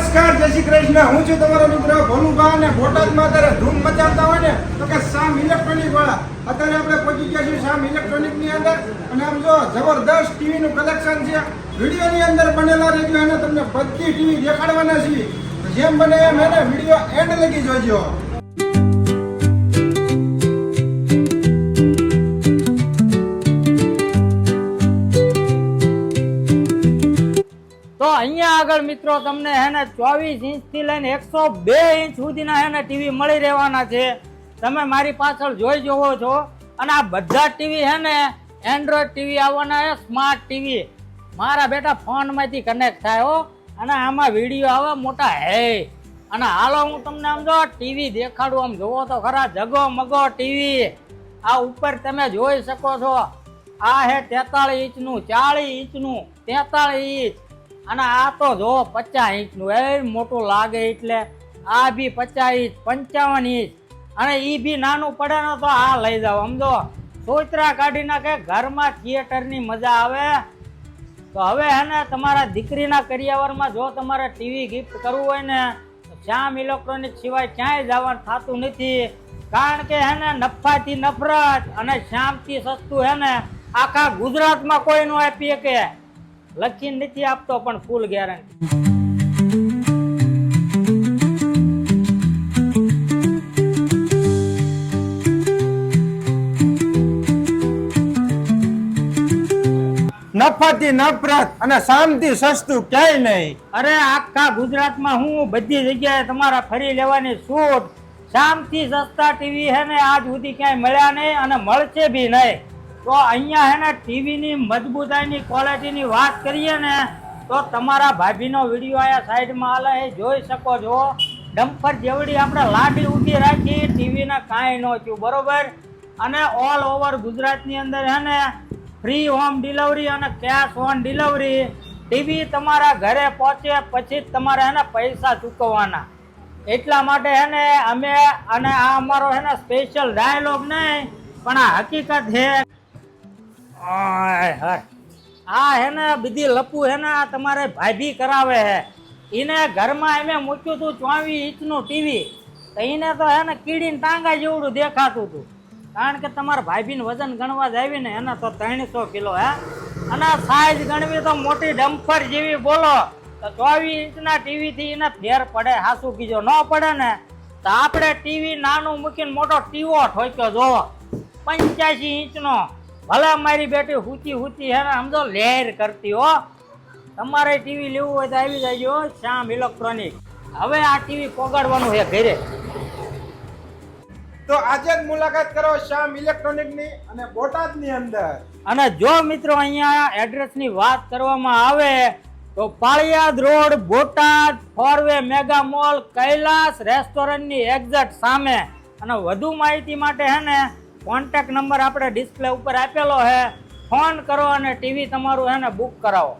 ને હું છું તમારો મિત્ર ભોલુભા અને બોટાદમાં અત્યારે ધૂમ મચાવતા હોય ને, તો કે શામ ઇલેક્ટ્રોનિક વાળા. અત્યારે આપણે પહોંચી ગયા છીએ શામ ઇલેક્ટ્રોનિકની અંદર. અને આમ જો જબરદસ્ત ટીવી નું કલેક્શન છે. વીડિયો ની અંદર બનેલા રેડિયો એને તમને બધી ટીવી દેખાડવાના છીએ. જેમ બને એમ એને વીડિયો એન્ડ લગી જોજો. અહીંયા આગળ મિત્રો તમને હે ને ચોવીસ ઇંચથી લઈને એકસો બે ઇંચ સુધીના હે ને ટીવી મળી રહેવાના છે. તમે મારી પાછળ જોઈ જોવો છો. અને આ બધા ટીવી હે ને એન્ડ્રોઈડ ટીવી આવવાના છે સ્માર્ટ ટીવી. મારા બેટા ફોનમાંથી કનેક્ટ થાય હો. અને આમાં વીડિયો આવે મોટા હે. અને હાલો હું તમને આમ જો ટીવી દેખાડું, આમ જોવો તો ખરા જગો મગો ટીવી. આ ઉપર તમે જોઈ શકો છો. આ હે તેતાળીસ ઇંચનું, ચાળીસ ઇંચનું, તેતાળીસ. ઇંચ અને આ તો જો પચાસ ઇંચનું એ મોટું લાગે એટલે આ બી પચાસ ઇંચ પંચાવન ઇંચ. અને એ બી નાનું પડે ને તો આ લઈ જાઓ. સમજો સોચરા કાઢી નાખે, ઘરમાં થિયેટરની મજા આવે. તો હવે હે ને તમારા દીકરીના કરિયાવરમાં જો તમારે ટીવી ગિફ્ટ કરવું હોય ને શ્યામ ઇલેક્ટ્રોનિક સિવાય ક્યાંય જવાનું થતું નથી. કારણ કે હે ને નફાથી નફરત અને શ્યામથી સસ્તું હે ને. આખા ગુજરાતમાં કોઈ નો આપી શકે. લખીને નથી આપતો પણ ફૂલ ગેરંટી નફાથી નફરત અને શામથી સસ્તું ક્યાંય નહીં. અરે આખા ગુજરાતમાં હું બધી જગ્યાએ તમારા ફરી લેવાની છૂટ શામથી સસ્તા ટીવી હે ને આજ સુધી ક્યાંય મળ્યા નહીં અને મળશે બી નહીં. તો અહીંયા હે ને ટીવીની મજબૂતાઈની ક્વોલિટીની વાત કરીએ ને, તો તમારા ભાભીનો વીડિયો અહીંયા સાઈડમાં હાલે એ જોઈ શકો છો. ડમ્પર જેવડી આપણે લાડી ઊભી રાખી, ટીવીને કાંઈ ન થયું, બરોબર? અને ઓલ ઓવર ગુજરાતની અંદર હે ને ફ્રી હોમ ડિલિવરી અને કેશ ઓન ડિલિવરી ટીવી તમારા ઘરે પહોંચે પછી જ તમારે એને પૈસા ચૂકવવાના. એટલા માટે હે ને, અમે, અને આ અમારો હે ને સ્પેશિયલ ડાયલોગ નહીં, પણ આ હકીકત છે. આ હે ને બધી લપુ હે ને તમારે ભાભી કરાવે હે. એને ઘરમાં એમે મૂક્યું હતું ચોવીસ ઇંચનું ટીવી. તો એને તો હે ને કીડીને ટાંગા જેવડું દેખાતું હતું કારણ કે તમારા ભાભીને વજન ગણવા જ આવી ને એને તો ત્રણસો કિલો હે. અને સાઈઝ ગણવી તો મોટી ડમ્ફર જેવી બોલો. તો ચોવીસ ઇંચના ટીવીથી એને ફેર પડે, હાસુ કીજો. ન પડે ને તો આપણે ટીવી નાનું મૂકીને મોટો ટીવો ઠોક્યો જોવો પંચ્યાસી ઇંચનો. ભલે મારી બેટી હુતી હુતી હે ને સમજો લહેર કરતી હો. તમારે ટીવી લેવું હોય તો આવી જાજો શ્યામ ઇલેક્ટ્રોનિક હવે આ ટીવી પોગાડવાનું છે ઘરે. તો આજે જ મુલાકાત કરો શ્યામ ઇલેક્ટ્રોનિકની અને બોટાદની અંદર. અને જો મિત્રો અહીંયા એડ્રેસની વાત કરવામાં આવે તો Paliyad road Botad four way mega mall Kailash રેસ્ટોરન્ટની એક્ઝેક્ટ સામે. અને વધુ માહિતી માટે હે ને કોન્ટેક્ટ નંબર આપણે ડિસ્પ્લે ઉપર આપેલો છે. ફોન કરો અને ટીવી તમારું એને બુક કરાવો.